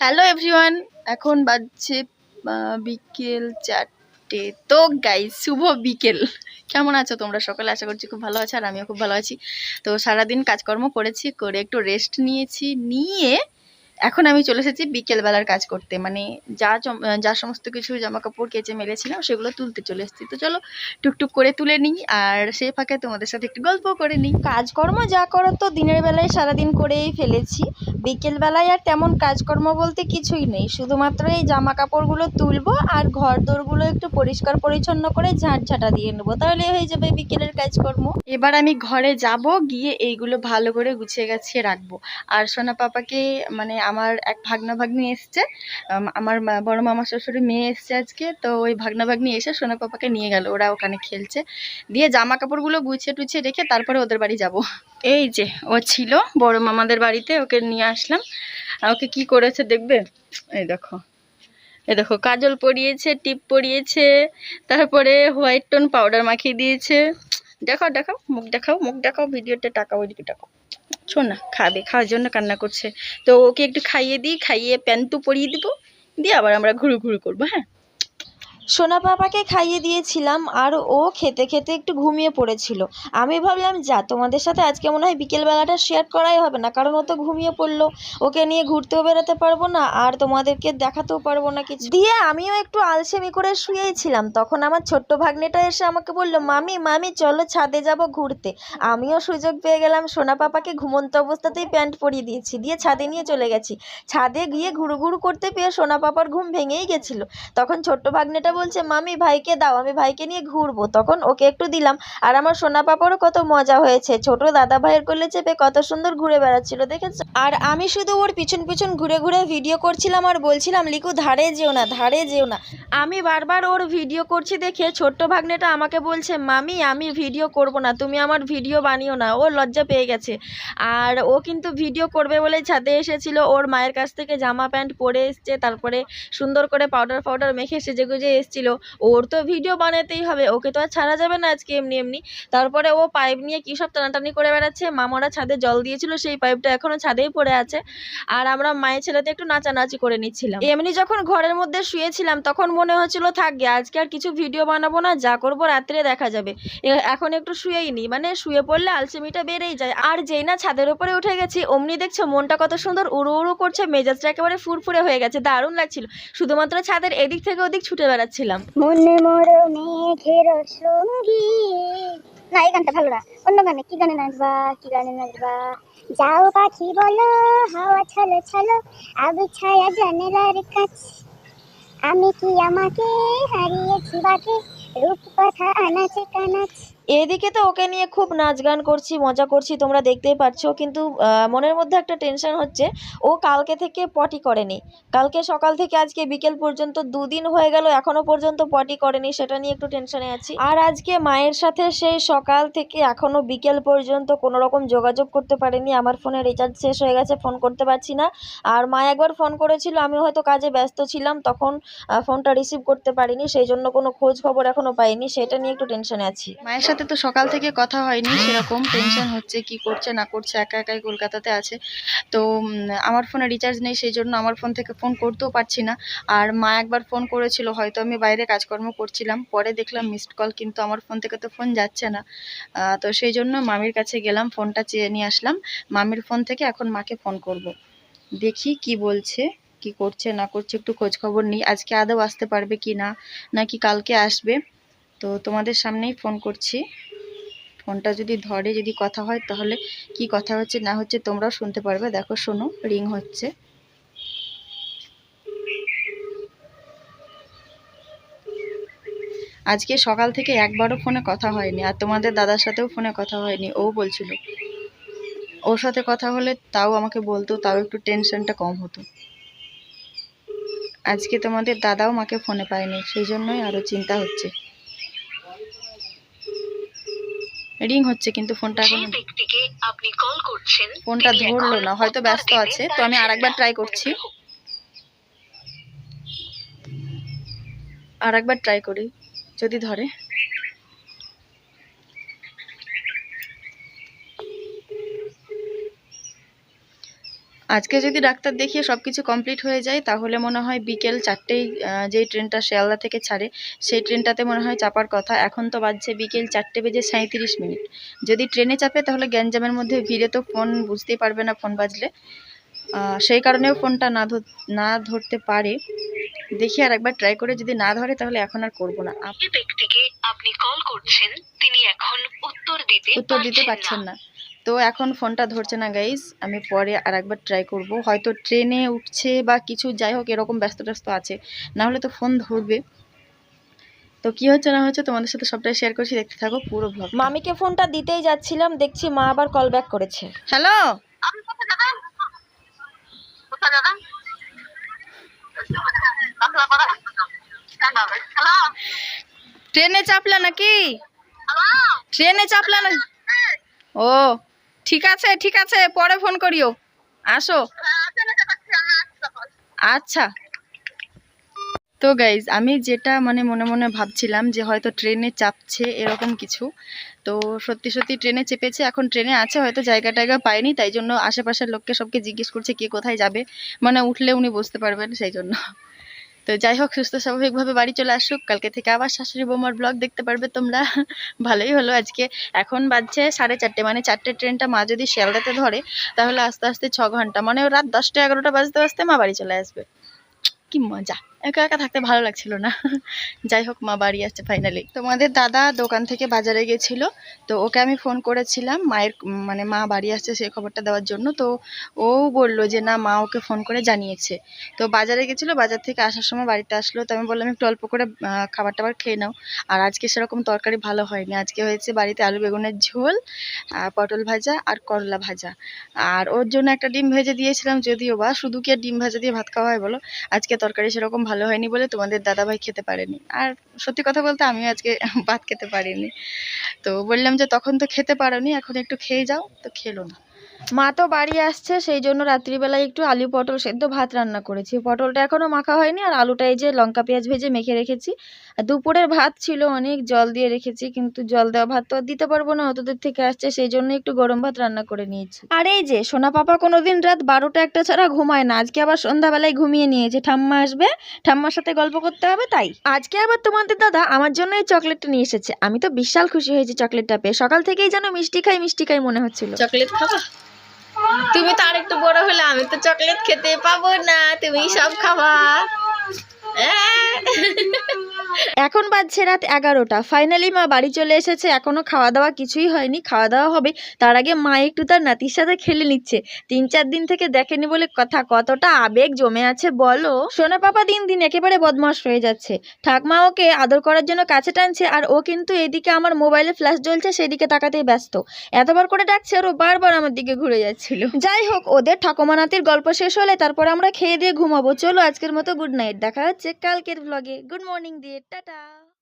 Hello everyone এখন বাজছে বিকেল চারটে। তো গাই শুভ বিকেল। কেমন আছো তোমরা সকালে? আশা করছি খুব ভালো আছো আর আমিও খুব ভালো আছি। তো সারাদিন কাজকর্ম করেছি, করে একটু রেস্ট নিয়েছি, নিয়ে এখন আমি চলে এসেছি বিকেলবেলার কাজ করতে। মানে যা যা সমস্ত কিছু জামা কাপড় কেচে মেলেছিলাম সেগুলো তুলতে চলে এসেছি। তো চলো টুকটুক করে তুলে নিই আর সেই ফাঁকে তোমাদের সাথে একটু গল্প করে নিই। কাজকর্ম যা করো তো দিনের বেলায় সারাদিন করেই ফেলেছি। বিকেল বেলায় আর তেমন কাজকর্ম বলতে কিছুই নেই। শুধুমাত্র এই জামা কাপড়গুলো তুলবো আর ঘর দোরগুলো একটু পরিষ্কার পরিচ্ছন্ন করে ঝাঁট ঝাঁটা দিয়ে নেব। তাহলে হয়ে যাবে বিকেলের কাজকর্ম। এবার আমি ঘরে যাব গিয়ে এইগুলো ভালো করে গুছিয়ে গাছিয়ে রাখব। আর সোনা পাপাকে মানে আমার এক ভাগনা ভাগ্নি এসছে আমার বড় মামা শ্বশুর মেয়ে এসছে আজকে, তো ওই ভাগনা ভাগ্নি এসে সোনা পাপাকে নিয়ে গেল, ওরা ওখানে খেলছে। দিয়ে জামা কাপড়গুলো গুছিয়ে টুছিয়ে রেখে তারপরে ওদের বাড়ি যাব। এই যে, ও ছিল, বড় মামাদের বাড়িতে ওকে নিয়ে আসলাম। ওকে কি করেছে দেখবে? এই দেখো এই দেখো, কাজল পরিয়েছে, টিপ পরিয়েছে, তারপরে হোয়াইট টোন পাউডার মাখিয়ে দিয়েছে। দেখাও দেখাও, মুখ দেখাও মুখ দেখাও, ভিডিওতে টাকাও ওইদিকে টাকাও। শোন না? খাবে, খাওয়ার জন্য কান্না করছে। তো ওকে একটু খাইয়ে দিই, খাইয়ে প্যান্টু পরিয়ে দিব। দিয়ে আবার আমরা ঘুরু ঘুরু করব হ্যাঁ? সোনা পাপাকে খাইয়ে দিয়েছিলাম আর ও খেতে খেতে একটু ঘুমিয়ে পড়েছিল। আমি ভাবলাম, যা, তোমাদের সাথে আজকে মনে হয় বিকেলবেলাটা শেয়ার করাই হবে না, কারণ ও তো ঘুমিয়ে পড়ল। ওকে নিয়ে ঘুরতেও বেরোতে পারব না আর তোমাদেরকে দেখাতেও পারব না কিছু। দিয়ে আমিও একটু আলসেমি করে শুয়েই ছিলাম। তখন আমার ছোট্ট ভাগ্নেটা এসে আমাকে বলল, মামি মামি, চলো ছাদে যাব ঘুরতে। আমিও সুযোগ পেয়ে গেলাম, সোনা পাপাকে ঘুমন্ত অবস্থাতেই প্যান্ট পরিয়ে দিয়েছি, দিয়ে ছাদে নিয়ে চলে গেছি। ছাদে গিয়ে ঘুরু ঘুরু করতে পেয়ে সোনা পাপার ঘুম ভেঙেই গেছিল। তখন ছোট্ট ভাগ্নেটা বলছে, মামি, ভাইকে দাও, আমি ভাইকে নিয়ে ঘুরবো। তখন ওকে একটু দিলাম। আর আমার সোনা পাপড়ও কত মজা হয়েছে। ছোট দাদা ভাইয়ের কোলে চেপে কত সুন্দর ঘুরে বেড়াচ্ছিল, দেখেছ? আর আমি শুধু ওর পিছন পিছন ঘুরে ঘুরে ভিডিও করছিলাম আর বলছিলাম, লিকু, ধারে যেও না, ধারে যেও না। আমি বারবার ওর ভিডিও করছি দেখে ছোট্ট ভাগ্নেটা আমাকে বলছে, মামি, আমি ভিডিও করব না, তুমি আমার ভিডিও বানিও না। ও লজ্জা পেয়ে গেছে। আর ও কিন্তু ভিডিও করবে বলে ছাদে এসেছিল। ওর মায়ের কাছ থেকে জামা প্যান্ট পরে এসছে, তারপরে সুন্দর করে পাউডার ফাউডার মেখে সেজে গুজে এসছিল। ওর তো ভিডিও বানাতেই হবে। ওকে তো আর ছাড়া যাবে না আজকে এমনি এমনি। তারপরে ও পাইপ নিয়ে কী সব টানাটানি করে বেড়াচ্ছে। মামারা ছাদে জল দিয়েছিল, সেই পাইপটা এখনও ছাদেই পড়ে আছে। আর আমরা মায়ের ছেলেতে একটু নাচানাচি করে নিচ্ছিলাম। এমনি যখন ঘরের মধ্যে শুয়েছিলাম, তখন মনে হচ্ছিল থাকবে আজকে আর কিছু ভিডিও বানাবো না, যা করব রাত্রে দেখা যাবে। এখন একটু শুয়েই নি। মানে শুয়ে পড়লে আলসেমিটা বেড়েই যায়। আর যেই না ছাদের উপরে উঠে গেছি, অমনি দেখছ মনটা কত সুন্দর উড়ু উড়ু করছে, মেজাজটা একেবারে ফুরফুরে হয়ে গেছে। দারুণ লাগছিল। শুধুমাত্র ছাদের এদিক থেকে ওদিক ছুটে বেড়াচ্ছিলাম মনে মরো মেঘের সঙ্গী। না, এই গানটা ভালো না। অন্য গানে কি গানে নাচবা, কি গানে নাচবা? যাও পাখি বলো, হাওয়া ছলো ছলো, আবি ছায়া জানেলার কাছে। আমি কি আমাকে হারিয়েছি বাকে? রূপ কথা আনাচে কানাচ। এদিকে তো ওকে নিয়ে খুব নাচ গান করছি, মজা করছি, তোমরা দেখতেই পাচ্ছ কিন্তু মনের মধ্যে একটা টেনশন হচ্ছে, ও কালকে থেকে পটি করেনি। কালকে সকাল থেকে আজকে বিকেল পর্যন্ত দুদিন হয়ে গেল, এখনও পর্যন্ত পটি করেনি, সেটা নিয়ে একটু টেনশনে আছি। আর আজকে মায়ের সাথে সেই সকাল থেকে এখনও বিকেল পর্যন্ত কোনো রকম যোগাযোগ করতে পারেনি। আমার ফোনে রিচার্জ শেষ হয়ে গেছে ফোন করতে পারছি না। আর মা একবার ফোন করেছিল, আমি হয়তো কাজে ব্যস্ত ছিলাম, তখন ফোনটা রিসিভ করতে পারিনি, সেই জন্য কোনো খোঁজ খবর এখনও পাইনি, সেটা নিয়ে একটু টেনশনে আছি। মায়ের সাথে তো সকাল থেকে কথা হয়নি সেরকম টেনশন হচ্ছে কি করছে না করছে একা একাই কলকাতাতে আছে। তো আমার ফোনে রিচার্জ নেই সেই জন্য আমার ফোন থেকে ফোন করতেও পারছি না। আর মা একবার ফোন করেছিল হয়তো আমি বাইরে কাজকর্ম করছিলাম পরে দেখলাম মিসড কল কিন্তু আমার ফোন থেকে তো ফোন যাচ্ছে না। তো সেই জন্য মামির কাছে গেলাম ফোনটা চেয়ে নিয়ে আসলাম। মামির ফোন থেকে এখন মাকে ফোন করব। দেখি কি বলছে কি করছে না করছে একটু খোঁজখবর নিই। আজকে আদৌ আসতে পারবে কি না নাকি কালকে আসবে। তো তোমাদের সামনেই ফোন করছি। ফোনটা যদি ধরে যদি কথা হয় তাহলে কি কথা হচ্ছে না হচ্ছে তোমরাও শুনতে পারবে। দেখো, শোনো রিং হচ্ছে। আজকে সকাল থেকে একবারও ফোনে কথা হয়নি আর তোমাদের দাদার সাথেও ফোনে কথা হয়নি, ও বলছিল। ওর সাথে কথা হলে তাও আমাকে বলতো, তাও একটু টেনশনটা কম হতো। আজকে তোমাদের দাদাও মাকে ফোনে পায়নি, সেই জন্যই আরও চিন্তা হচ্ছে। রিং হচ্ছে কিন্তু ফোনটা এখন ফোনটা ধরলো না হয়তো ব্যস্ত আছে তো আমি আমি আরেকবার ট্রাই করছি। আরেকবার ট্রাই করি যদি ধরে। আজকে যদি ডাক্তার দেখিয়ে সব কিছু কমপ্লিট হয়ে যায় তাহলে মনে হয় বিকেল চারটেই যেই ট্রেনটা শিয়ালদা থেকে ছাড়ে সেই ট্রেনটাতে মনে হয় চাপার কথা। এখন তো বাজছে বিকেল চারটে বেজে সাঁত্রিশ মিনিট। যদি ট্রেনে চাপে তাহলে গ্যাঞ্জামের মধ্যে ভিড়ে তো ফোন বুঝতেই পারবে না ফোন বাজলে। সেই কারণেও ফোনটা না ধর না ধরতে পারে। দেখি আর একবার ট্রাই করে যদি না ধরে তাহলে এখন আর করব না। ব্যক্তিকে আপনি কল করছেন তিনি এখন উত্তর দিতে উত্তর দিতে পারছেন না। তো এখন ফোনটা ধরছে না গাইস আমি পরে আর একবার ট্রাই করব। হয়তো ট্রেনে উঠছে বা কিছু যাই হোক এরকম ব্যস্ত ট্যস্ত আছে। না হলে তো ফোন ধরবে। তো কি হচ্ছে না হচ্ছে তোমাদের সাথে সবটাই শেয়ার করছি। দেখতে থাকো পুরো ব্লগ মামিকে ফোনটা দিতেই যাচ্ছিলাম। দেখছি মা আবার কল ব্যাক করেছে। হ্যালো ট্রেনে চাপলা নাকি? ট্রেনে চাপলা না ও। ঠিক আছে ঠিক আছে, পরে ফোন করিও। আসো। আচ্ছা। তো গাইজ আমি যেটা মানে মনে মনে ভাবছিলাম যে হয়তো ট্রেনে চাপছে এরকম কিছু। তো সত্যি সত্যি ট্রেনে চেপেছে, এখন ট্রেনে আছে, হয়তো জায়গা টায়গা পায়নি, তাই জন্য আশেপাশের লোককে সবকে জিজ্ঞেস করছে কে কোথায় যাবে। মানে উঠলে উনি বুঝতে পারবেন, সেই জন্য। তো যাই হোক, সুস্থ স্বাভাবিকভাবে বাড়ি চলে আসুক। কালকে থেকে আবার শাশুড়ি বৌমার ব্লগ দেখতে পারবে তোমরা। ভালোই হলো আজকে। এখন বাজছে সাড়ে চারটে মানে চারটে ট্রেনটা মা যদি শিয়ালদাতে ধরে, তাহলে আস্তে আস্তে ছ ঘণ্টা মানে রাত দশটা এগারোটা বাজতে বাজতে মা বাড়ি চলে আসবে। কি মজা। একা একা থাকতে ভালো লাগছিল না। যাই হোক, মা বাড়ি আসছে ফাইনালি তোমাদের দাদা দোকান থেকে বাজারে গেছিল, তো ওকে আমি ফোন করেছিলাম মায়ের মানে মা বাড়ি আসছে সেই খবরটা দেওয়ার জন্য, তো ও বলল যে, না, মা ওকে ফোন করে জানিয়েছে। তো বাজারে গেছিল, বাজার থেকে আসার সময় বাড়িতে আসলো, তো আমি বললাম, একটু অল্প করে খাবার টাবার খেয়ে নাও। আর আজকে সেরকম তরকারি ভালো হয়নি। আজকে হয়েছে বাড়িতে আলু বেগুনের ঝোল পটল ভাজা আর করলা ভাজা। আর ওর জন্য একটা ডিম ভেজে দিয়েছিলাম, যদিও বা শুধু কি আর ডিম ভাজা দিয়ে ভাত খাওয়া হয় বলো? আজকে তরকারি সেরকম ভালো হয়নি বলে তোমাদের দাদাভাই খেতে পারেনি। আর সত্যি কথা বলতে আমিও আজকে ভাত খেতে পারিনি। তো বললাম যে, তখন তো খেতে পারোনি, এখন একটু খেয়ে যাও। তো খেলো না। মা তো বাড়ি আসছে, সেই জন্য রাত্রিবেলায় একটু আলু পটল সেদ্ধ ভাত রান্না করেছি। পটলটা এখনও মাখা হয়নি, আর আলুটা এই যে লঙ্কা, পেঁয়াজ ভেজে মেখে রেখেছি। আর দুপুরের ভাত ছিল অনেক, জল দিয়ে রেখেছি, কিন্তু জল দেওয়া ভাত তো আর দিতে পারব না, অত দূর থেকে আসছে, সেই জন্য একটু গরম ভাত রান্না করে নিয়েছি। আর এই যে, সোনা পাপা কোনোদিন রাত বারোটা একটা ছাড়া ঘুমায় না, আজকে আবার সন্ধ্যাবেলায় ঘুমিয়ে নিয়েছে। ঠাম্মা আসবে, ঠাম্মার সাথে গল্প করতে হবে তাই। আজকে আবার তোমাদের দাদা আমার জন্য এই চকলেটটা নিয়ে এসেছে। আমি তো বিশাল খুশি হয়েছি চকলেটটা পেয়ে, সকাল থেকেই যেন মিষ্টি খাই মিষ্টি খাই মনে হচ্ছিল। চকলেট খাবা? তুমি তো আরেকটু বড় হলে আমি তো চকলেট খেতে পাবো না তুমি সব খাবা! এখন বাজছে রাত এগারোটা। ফাইনালি মা বাড়ি চলে এসেছে। এখনও খাওয়া দাওয়া কিছুই হয়নি। খাওয়া দাওয়া হবে। তার আগে মা একটু তার নাতির সাথে খেলে নিচ্ছে। তিন চার দিন থেকে দেখেনি বলে কথা। কতটা আবেগ জমে আছে বলো? সোনা পাপা দিন দিন একেবারে বদমাস হয়ে যাচ্ছে। ঠাকমা ওকে আদর করার জন্য কাছে টানছে আর ও কিন্তু এদিকে আমার মোবাইলে ফ্ল্যাশ জ্বলছে, সেদিকে তাকাতেই ব্যস্ত। এতবার করে ডাকছে আর ও বারবার আমার দিকে ঘুরে যাচ্ছিল। যাই হোক, ওদের ঠাকুমা নাতির গল্প শেষ হলে তারপর আমরা খেয়ে দিয়ে ঘুমাবো। চলো আজকের মতো গুড নাইট দেখা হচ্ছে কালকের ব্লগে গুড মর্নিং দিয়ে টাটা। Hasta